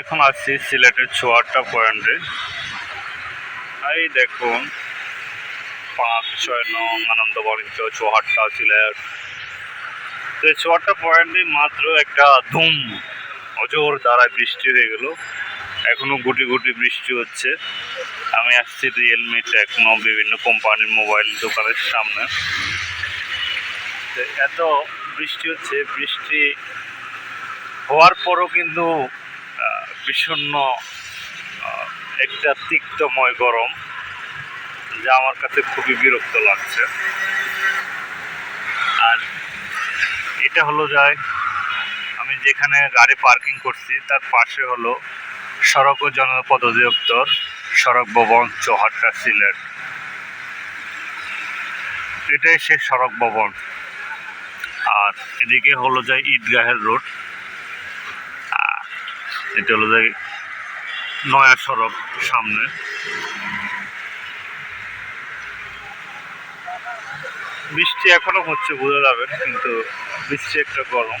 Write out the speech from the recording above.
এখন আসছি সিলেটের চুয়াট্টা পয়েন্টে এই দেখুন, পাঁচ, ছয়, নং আনন্দ বাণিজ্য চুয়াট্টা সিলেট। তো এই চুয়াট্টা পয়েন্টে মাত্র একটা ধুম, অজোর দ্বারায় বৃষ্টি হয়ে গেল। এখনও গুটি গুটি বৃষ্টি হচ্ছে। আমি আসছি রিয়েলমি টেকনো বিভিন্ন কোম্পানির মোবাইল দোকানের সামনে। এত বৃষ্টি হচ্ছে, বৃষ্টি হওয়ার পরও কিন্তু আহ, বিষণ্ণ একটা তিক্তময় গরম যা আমার কাছে খুবই বিরক্ত লাগছে। আর এটা হলো যায় আমি যেখানে গাড়ি পার্কিং করছি তার পাশে হলো সড়ক ও জনপদ অধিদপ্তর সড়ক ভবন চৌহাট্টা সিলেট। এটাই সে সড়ক ভবন। আর এদিকে হলো যায় ঈদগাহের রোড। এটা হলো যে নয়া সড়ক সামনে। বৃষ্টি এখনও হচ্ছে, বোঝা যাবে, কিন্তু বৃষ্টি একটা গরম।